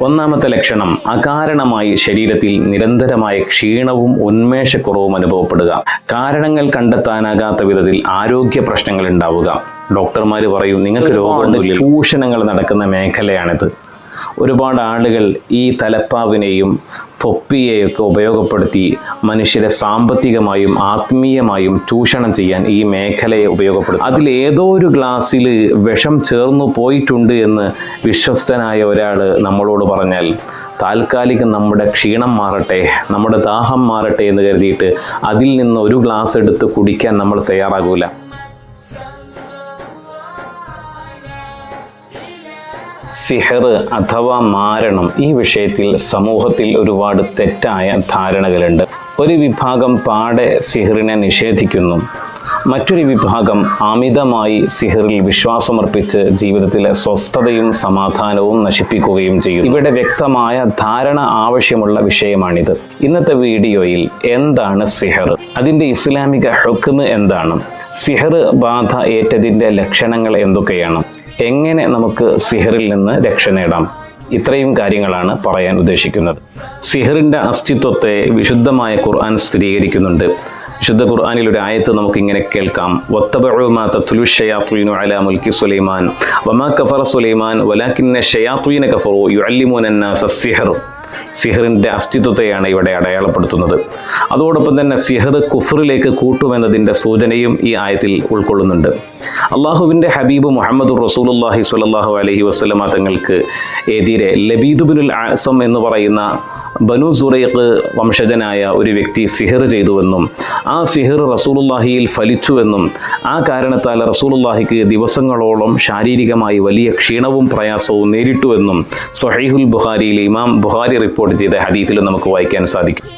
ഒന്നാമത്തെ ലക്ഷണം അകാരണമായി ശരീരത്തിൽ നിരന്തരമായ ക്ഷീണവും ഉന്മേഷക്കുറവും അനുഭവപ്പെടുക. കാരണങ്ങൾ കണ്ടെത്താനാകാത്ത വിധത്തിൽ ആരോഗ്യ പ്രശ്നങ്ങൾ ഉണ്ടാവുക. ഡോക്ടർമാർ പറയും നിങ്ങൾക്ക് രോഗമുണ്ട് ചൂഷണങ്ങൾ നടക്കുന്ന മേഖലയാണിത്. ഒരുപാട് ആളുകൾ ഈ തലപ്പാവിനെയും തൊപ്പിയെയൊക്കെ ഉപയോഗപ്പെടുത്തി മനുഷ്യരെ സാമ്പത്തികമായും ആത്മീയമായും ചൂഷണം ചെയ്യാൻ ഈ മേഖലയെ ഉപയോഗപ്പെടുത്തും. അതിൽ ഏതോ ഒരു ഗ്ലാസ്സിൽ വിഷം ചേർന്നു പോയിട്ടുണ്ട് എന്ന് വിശ്വസ്തനായ ഒരാൾ നമ്മളോട് പറഞ്ഞാൽ താൽക്കാലികം നമ്മുടെ ക്ഷീണം മാറട്ടെ നമ്മുടെ ദാഹം മാറട്ടെ എന്ന് കരുതിയിട്ട് അതിൽ നിന്ന് ഒരു ഗ്ലാസ് എടുത്ത് കുടിക്കാൻ നമ്മൾ തയ്യാറാകൂല. സിഹർ അഥവാ മാരണം ഈ വിഷയത്തിൽ സമൂഹത്തിൽ ഒരുപാട് തെറ്റായ ധാരണകളുണ്ട്. ഒരു വിഭാഗം പാടെ സിഹറിനെ നിഷേധിക്കുന്നു. മറ്റൊരു വിഭാഗം അമിതമായി സിഹറിൽ വിശ്വാസമർപ്പിച്ച് ജീവിതത്തിലെ സ്വസ്ഥതയും സമാധാനവും നശിപ്പിക്കുകയും ചെയ്യും ഇവിടെ വ്യക്തമായ ധാരണ ആവശ്യമുള്ള വിഷയമാണിത്. ഇന്നത്തെ വീഡിയോയിൽ എന്താണ് സിഹർ? അതിന്റെ ഇസ്ലാമിക ഹുക്കുമ് എന്താണ്? സിഹർ ബാധ ഏറ്റതിന്റെ ലക്ഷണങ്ങൾ എന്തൊക്കെയാണ്? എങ്ങനെ നമുക്ക് സിഹറിൽ നിന്ന് രക്ഷ നേടാം? ഇത്രയും കാര്യങ്ങളാണ് പറയാൻ ഉദ്ദേശിക്കുന്നത്. സിഹറിന്റെ അസ്തിത്വത്തെ വിശുദ്ധമായ ഖുർആൻ സ്ഥിരീകരിക്കുന്നുണ്ട്. വിശുദ്ധ ഖുർആനിൽ ഒരു ആയത്ത് നമുക്ക് ഇങ്ങനെ കേൾക്കാം മുൽക്കി സുലൈമാൻ. വമാ കഫറ സുലൈമാൻ. വലാക്കിന്ന സിഹർ. സിഹറിന്റെ അസ്തിത്വത്തെയാണ് ഇവിടെ അടയാളപ്പെടുത്തുന്നത്. അതോടൊപ്പം തന്നെ സിഹർ കുഫറിലേക്ക് കൂട്ടുമെന്നതിന്റെ സൂചനയും ഈ ആയത്തിൽ ഉൾക്കൊള്ളുന്നുണ്ട്. അള്ളാഹുവിന്റെ ഹബീബ് മുഹമ്മദ് റസൂലുല്ലാഹി സ്വല്ലല്ലാഹു അലഹി വസ്ലമ തങ്ങൾക്ക് എതിരെ ലബീദുബിനുൽ ആസം എന്ന് പറയുന്ന ബനു സുറൈഖ് വംശജനായ ഒരു വ്യക്തി സിഹർ ചെയ്തുവെന്നും ആ സിഹർ റസൂലുല്ലാഹിയിൽ ഫലിച്ചുവെന്നും ആ കാരണത്താൽ റസൂലുല്ലാഹിക്ക് ദിവസങ്ങളോളം ശാരീരികമായി വലിയ ക്ഷീണവും പ്രയാസവും നേരിട്ടുവെന്നും സൊഹൈഹുൽ ബുഖാരിയിൽ ഇമാം ബുഖാരി റിപ്പോർട്ട് ചെയ്ത ഹദീസിൽ നമുക്ക് വായിക്കാൻ സാധിക്കും.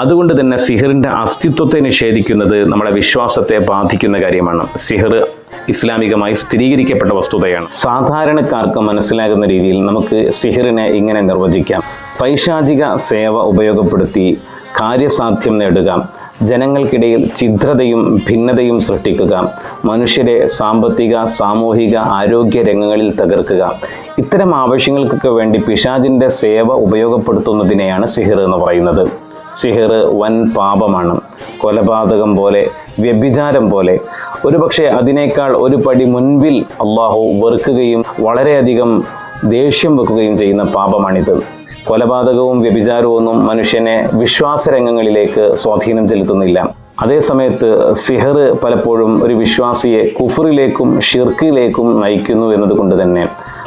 അതുകൊണ്ട് തന്നെ സിഹറിന്റെ അസ്തിത്വത്തെ നിഷേധിക്കുന്നത് നമ്മുടെ വിശ്വാസത്തെ ബാധിക്കുന്ന കാര്യമാണ്. സിഹർ ഇസ്ലാമികമായി സ്ഥിരീകരിക്കപ്പെട്ട വസ്തുതയാണ്. സാധാരണക്കാർക്ക് മനസ്സിലാകുന്ന രീതിയിൽ നമുക്ക് സിഹറിനെ ഇങ്ങനെ നിർവചിക്കാം. പൈശാചിക സേവ ഉപയോഗപ്പെടുത്തി കാര്യസാധ്യം നേടുക ജനങ്ങൾക്കിടയിൽ ഛിദ്രതയും ഭിന്നതയും സൃഷ്ടിക്കുക മനുഷ്യരെ സാമ്പത്തിക സാമൂഹിക ആരോഗ്യ രംഗങ്ങളിൽ തകർക്കുക. ഇത്തരം ആവശ്യങ്ങൾക്കൊക്കെ വേണ്ടി പിശാചിന്റെ സേവ ഉപയോഗപ്പെടുത്തുന്നതിനെയാണ് സിഹിർ എന്ന് പറയുന്നത്. സിഹിർ വൻ പാപമാണ്. കൊലപാതകം പോലെ വ്യഭിചാരം പോലെ. ഒരുപക്ഷെ അതിനേക്കാൾ ഒരു പടി മുൻപിൽ അള്ളാഹു വെറുക്കുകയും വളരെയധികം ദേഷ്യം വെക്കുകയും ചെയ്യുന്ന പാപമാണിത്. കൊലപാതകവും വ്യഭിചാരവും ഒന്നും മനുഷ്യനെ വിശ്വാസരംഗങ്ങളിലേക്ക് സ്വാധീനം ചെലുത്തുന്നില്ല. അതേസമയത്ത് സിഹർ പലപ്പോഴും ഒരു വിശ്വാസിയെ കുഫറിലേക്കും ഷിർക്കിലേക്കും നയിക്കുന്നു എന്നതുകൊണ്ട് തന്നെ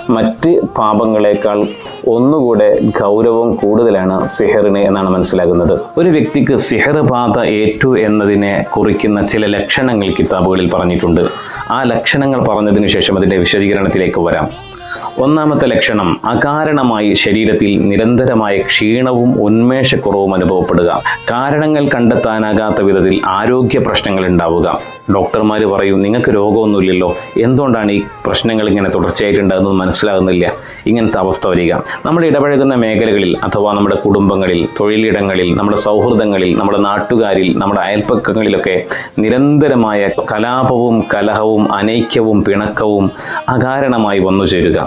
മറ്റ് പാപങ്ങളെക്കാൾ ഒന്നുകൂടെ ഗൗരവം കൂടുതലാണ് സിഹറിന് എന്നാണ് മനസ്സിലാകുന്നത്. ഒരു വ്യക്തിക്ക് സിഹർ ബാധ ഏറ്റു എന്നതിനെ കുറിക്കുന്ന ചില ലക്ഷണങ്ങൾ കിതാബുകളിൽ പറഞ്ഞിട്ടുണ്ട്. ആ ലക്ഷണങ്ങൾ പറഞ്ഞതിന് ശേഷം അതിന്റെ വിശദീകരണത്തിലേക്ക് വരാം. ഒന്നാമത്തെ ലക്ഷണം അകാരണമായി ശരീരത്തിൽ നിരന്തരമായ ക്ഷീണവും ഉന്മേഷക്കുറവും അനുഭവപ്പെടുക. കാരണങ്ങൾ കണ്ടെത്താനാകാത്ത വിധത്തിൽ ആരോഗ്യ പ്രശ്നങ്ങൾ ഉണ്ടാവുക. ഡോക്ടർമാർ പറയും നിങ്ങൾക്ക് രോഗമൊന്നുമില്ലല്ലോ. എന്തുകൊണ്ടാണ് ഈ പ്രശ്നങ്ങൾ ഇങ്ങനെ തുടർച്ചയായിട്ട് ഉണ്ടാകുന്നത് മനസ്സിലാകുന്നില്ല. ഇങ്ങനത്തെ അവസ്ഥ വരിക. നമ്മൾ ഇടപഴകുന്ന മേഖലകളിൽ അഥവാ നമ്മുടെ കുടുംബങ്ങളിൽ തൊഴിലിടങ്ങളിൽ നമ്മുടെ സൗഹൃദങ്ങളിൽ നമ്മുടെ നാട്ടുകാരിൽ നമ്മുടെ അയൽപ്പക്കങ്ങളിലൊക്കെ നിരന്തരമായ കലാപവും കലഹവും അനൈക്യവും പിണക്കവും അകാരണമായി വന്നു ചേരുക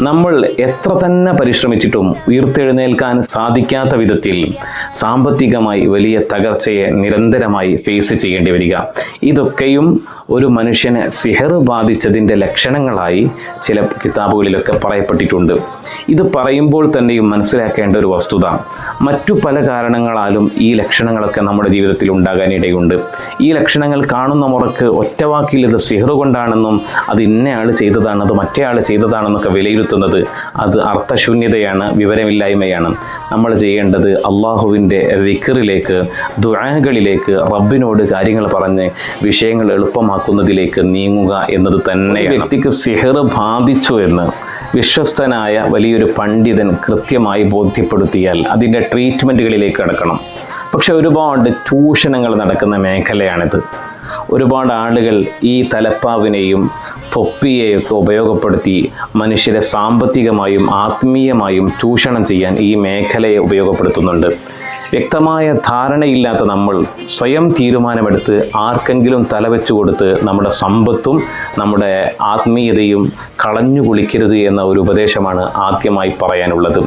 നമ്മൾ എത്ര തന്നെ പരിശ്രമിച്ചിട്ടും ഉയർത്തെഴുന്നേൽക്കാൻ സാധിക്കാത്ത വിധത്തിൽ സാമ്പത്തികമായി വലിയ തകർച്ചയെ നിരന്തരമായി ഫേസ് ചെയ്യേണ്ടി വരിക. ഇതൊക്കെയും ഒരു മനുഷ്യനെ സിഹർ ബാധിച്ചതിന്റെ ലക്ഷണങ്ങളായി ചില കിതാബുകളിലൊക്കെ പറയപ്പെട്ടിട്ടുണ്ട്. ഇത് പറയുമ്പോൾ തന്നെയും മനസ്സിലാക്കേണ്ട ഒരു വസ്തുത. മറ്റു പല കാരണങ്ങളാലും ഈ ലക്ഷണങ്ങളൊക്കെ നമ്മുടെ ജീവിതത്തിൽ ഉണ്ടാകാനിടയുണ്ട്. ഈ ലക്ഷണങ്ങൾ കാണുന്ന മുറക്ക് ഒറ്റവാക്കിൽ ഇത് സിഹർ കൊണ്ടാണെന്നും അത് ഇന്നയാൾ ചെയ്തതാണ് അത് ആൾ ചെയ്തതാണെന്നൊക്കെ വിലയിരുത്തുന്നത് അത് അർത്ഥശൂന്യതയാണ് വിവരമില്ലായ്മയാണ്. നമ്മൾ ചെയ്യേണ്ടത് അള്ളാഹുവിന്റെ വിക്കറിലേക്ക് ദുആകളിലേക്ക് റബ്ബിനോട് കാര്യങ്ങൾ പറഞ്ഞ് വിഷയങ്ങൾ എളുപ്പമാക്കുന്നതിലേക്ക് നീങ്ങുക എന്നത് തന്നെ വ്യക്തിക്ക് സിഹർ ബാധിച്ചു എന്ന് വിശ്വസ്തനായ വലിയൊരു പണ്ഡിതൻ കൃത്യമായി ബോധ്യപ്പെടുത്തിയാൽ അതിന്റെ ട്രീറ്റ്മെന്റുകളിലേക്ക് കടക്കണം. പക്ഷെ ഒരുപാട് ചൂഷണങ്ങൾ നടക്കുന്ന മേഖലയാണിത്. ഒരുപാട് ആളുകൾ ഈ തലപ്പാവിനെയും തൊപ്പിയെയൊക്കെ ഉപയോഗപ്പെടുത്തി മനുഷ്യരെ സാമ്പത്തികമായും ആത്മീയമായും ചൂഷണം ചെയ്യാൻ ഈ മേഖലയെ ഉപയോഗപ്പെടുത്തുന്നുണ്ട്. വ്യക്തമായ ധാരണയില്ലാത്ത നമ്മൾ സ്വയം തീരുമാനമെടുത്ത് ആർക്കെങ്കിലും തലവെച്ചു കൊടുത്ത് നമ്മുടെ സമ്പത്തും നമ്മുടെ ആത്മീയതയും കളഞ്ഞു കുളിക്കരുത് എന്ന ഒരു ഉപദേശമാണ് ആദ്യമായി പറയാനുള്ളത്.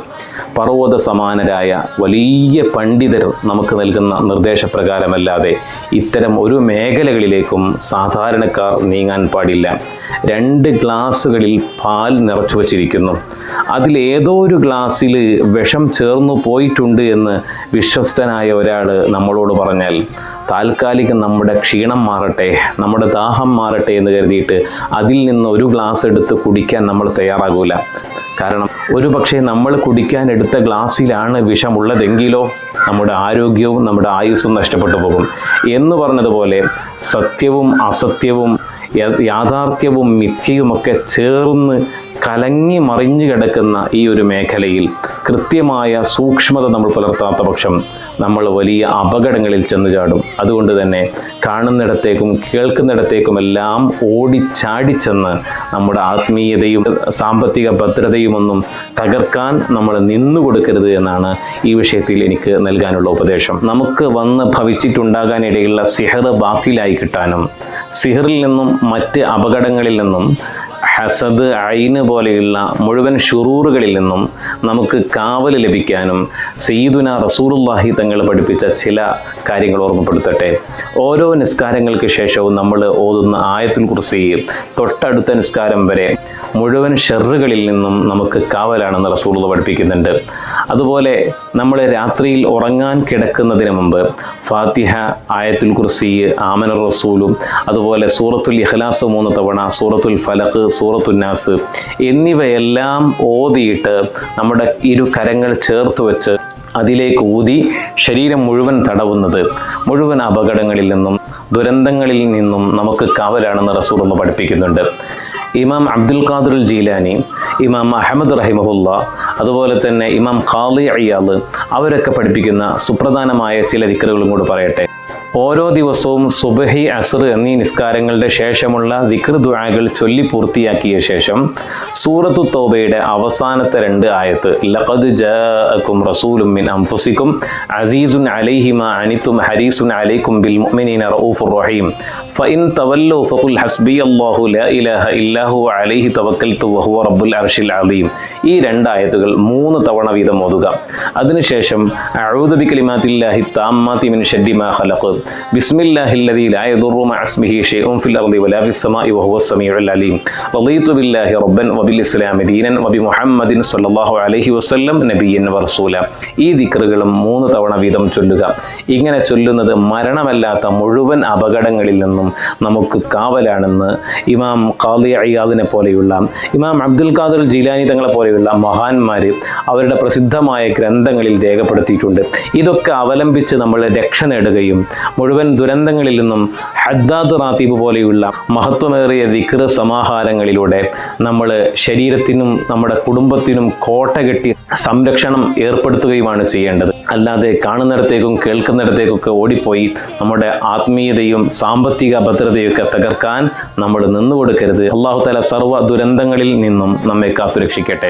പർവത സമാനരായ വലിയ പണ്ഡിതർ നമുക്ക് നൽകുന്ന നിർദ്ദേശപ്രകാരമല്ലാതെ ഇത്തരം ഒരു മേഖലകളിലേക്കും സാധാരണക്കാർ നീങ്ങാൻ പാടില്ല. രണ്ട് ഗ്ലാസ്സുകളിൽ പാൽ നിറച്ചു വച്ചിരിക്കുന്നു. അതിലേതോ ഒരു ഗ്ലാസ്സിൽ വിഷം ചേർന്നു പോയിട്ടുണ്ട് എന്ന് വിശ്വസ്തനായ ഒരാൾ നമ്മളോട് പറഞ്ഞാൽ താൽക്കാലികം നമ്മുടെ ക്ഷീണം മാറട്ടെ നമ്മുടെ ദാഹം മാറട്ടെ എന്ന് കരുതിയിട്ട് അതിൽ നിന്ന് ഒരു ഗ്ലാസ് എടുത്ത് കുടിക്കാൻ നമ്മൾ തയ്യാറാകൂല. കാരണം ഒരു പക്ഷേ നമ്മൾ കുടിക്കാൻ എടുത്ത ഗ്ലാസ്സിലാണ് വിഷമുള്ളതെങ്കിലോ നമ്മുടെ ആരോഗ്യവും നമ്മുടെ ആയുസ്സും നഷ്ടപ്പെട്ടു പോകും. എന്ന് പറഞ്ഞതുപോലെ സത്യവും അസത്യവും യാഥാർത്ഥ്യവും മിഥ്യയുമൊക്കെ ചേർന്ന് കലങ്ങി മറിഞ്ഞു കിടക്കുന്ന ഈ ഒരു മേഖലയിൽ കൃത്യമായ സൂക്ഷ്മത നമ്മൾ പുലർത്താത്ത പക്ഷം നമ്മൾ വലിയ അപകടങ്ങളിൽ ചെന്ന് ചാടും. അതുകൊണ്ട് തന്നെ കാണുന്നിടത്തേക്കും കേൾക്കുന്നിടത്തേക്കും കേൾക്കുന്നിടത്തേക്കുമെല്ലാം ഓടിച്ചാടിച്ചെന്ന് നമ്മുടെ ആത്മീയതയും സാമ്പത്തിക ഭദ്രതയും ഒന്നും തകർക്കാൻ നമ്മൾ നിന്നു കൊടുക്കരുത് എന്നാണ് ഈ വിഷയത്തിൽ എനിക്ക് നൽകാനുള്ള ഉപദേശം. നമുക്ക് വന്ന് ഭവിച്ചിട്ടുണ്ടാകാനിടയുള്ള സിഹർ ബാക്കിലായി കിട്ടാനും സിഹറിൽ നിന്നും മറ്റ് അപകടങ്ങളിൽ നിന്നും ഹസദ് ഐന് പോലെയുള്ള മുഴുവൻ ഷുറൂറുകളിൽ നിന്നും നമുക്ക് കാവൽ ലഭിക്കാനും സയ്യിദുന റസൂലുള്ളാഹി തങ്ങൾ പഠിപ്പിച്ച ചില കാര്യങ്ങൾ ഓർമ്മപ്പെടുത്തട്ടെ. ഓരോ നിസ്കാരങ്ങൾക്ക് ശേഷവും നമ്മൾ ഓതുന്ന ആയത്തുൽ കുറിച്ച് തൊട്ടടുത്ത നിസ്കാരം വരെ മുഴുവൻ ഷെറുകളിൽ നിന്നും നമുക്ക് കാവലാണെന്ന് റസൂലുള്ള പഠിപ്പിക്കുന്നുണ്ട്. അതുപോലെ നമ്മൾ രാത്രിയിൽ ഉറങ്ങാൻ കിടക്കുന്നതിന് മുമ്പ് ഫാത്തിഹ ആയത്തുൽ കുർസി ആമന റസൂലും അതുപോലെ സൂറത്തുൽ ഇഖ്ലാസ് മൂന്ന് തവണ സൂറത്തുൽ ഫലഖ് സൂറത്തുൽ നാസ് എന്നിവയെല്ലാം ഓതിയിട്ട് നമ്മുടെ ഇരു കരങ്ങൾ ചേർത്ത് വെച്ച് അതിലേക്ക് ഊതി ശരീരം മുഴുവൻ തടവുന്നത് മുഴുവൻ അപകടങ്ങളിൽ നിന്നും ദുരന്തങ്ങളിൽ നിന്നും നമുക്ക് കാവലാണെന്ന് റസൂൽ പഠിപ്പിക്കുന്നുണ്ട്. ഇമാം അബ്ദുൽ ഖാദുൽ ജീലാനി ഇമാം അഹമ്മദ് റഹിമഹുല്ല അതുപോലെ തന്നെ ഇമാം ഖാലി അയ്യാദ് അവരൊക്കെ പഠിപ്പിക്കുന്ന സുപ്രധാനമായ ചില ദിക്കറുകളും കൂടെ പറയട്ടെ. ഓരോ ദിവസവും സുബഹി അസർ എന്നീ നിസ്കാരങ്ങളുടെ ശേഷമുള്ള ദിക്ർ ദുആകൾ ചൊല്ലി പൂർത്തിയാക്കിയ ശേഷം സൂറത്തു തൗബയുടെ അവസാനത്തെ രണ്ട് ആയത്ത് ലഖദ് ജാഅകും റസൂലും മിൻ അൻഫുസിക്കും അസീസുൻ അലൈഹി മാ അനിത്തും ഹരീസുൻ അലൈക്കും ബിൽ മുഅ്മിനീന റഊഫുർ റഹീം. ഫഇൻ തവല്ലു ഫഖുൽ ഹസ്ബിയല്ലാഹു ലാ ഇലാഹ ഇല്ലാ ഹുവ അലൈഹി തവക്കൽതു വഹുവ റബ്ബുൽ അർശിൽ അലീം ഈ രണ്ട് ആയത്തുകൾ മൂന്ന് തവണ വീതം ഓതുക. അതിനുശേഷം അഊദു ബികലിമാത്തില്ലാഹി താമ്മാതി മിൻ ഷദ്ദി മാ ഖലഖ് ഈ മൂന്ന് തവണ വീതം ചൊല്ലുക. ഇങ്ങനെ ചൊല്ലുന്നത് മരണമല്ലാത്ത മുഴുവൻ അപകടങ്ങളിൽ നിന്നും നമുക്ക് കാവലാണെന്ന് ഇമാം ഖാദി അയ്യാദിനെ പോലെയുള്ള ഇമാം അബ്ദുൽ ഖാദർ ജീലാനി തങ്ങളെ പോലെയുള്ള മഹാന്മാർ അവരുടെ പ്രസിദ്ധമായ ഗ്രന്ഥങ്ങളിൽ രേഖപ്പെടുത്തിയിട്ടുണ്ട്. ഇതൊക്കെ അവലംബിച്ച് നമ്മൾ രക്ഷ നേടുകയും മുഴുവൻ ദുരന്തങ്ങളിൽ നിന്നും ഹദ്ദാദ് റാത്തീബ് പോലെയുള്ള മഹത്വമേറിയ ദിക്ർ സമാഹാരങ്ങളിലൂടെ നമ്മൾ ശരീരത്തിനും നമ്മുടെ കുടുംബത്തിനും കോട്ട കെട്ടി സംരക്ഷണം ഏർപ്പെടുത്തുകയുമാണ് ചെയ്യേണ്ടത്. അല്ലാതെ കാണുന്നിടത്തേക്കും കേൾക്കുന്നിടത്തേക്കൊക്കെ ഓടിപ്പോയി നമ്മുടെ ആത്മീയതയും സാമ്പത്തിക ഭദ്രതയൊക്കെ തകർക്കാൻ നമ്മൾ നിന്നു കൊടുക്കരുത് അള്ളാഹു തല സർവ ദുരന്തങ്ങളിൽ നിന്നും നമ്മെ കാത്തുരക്ഷിക്കട്ടെ.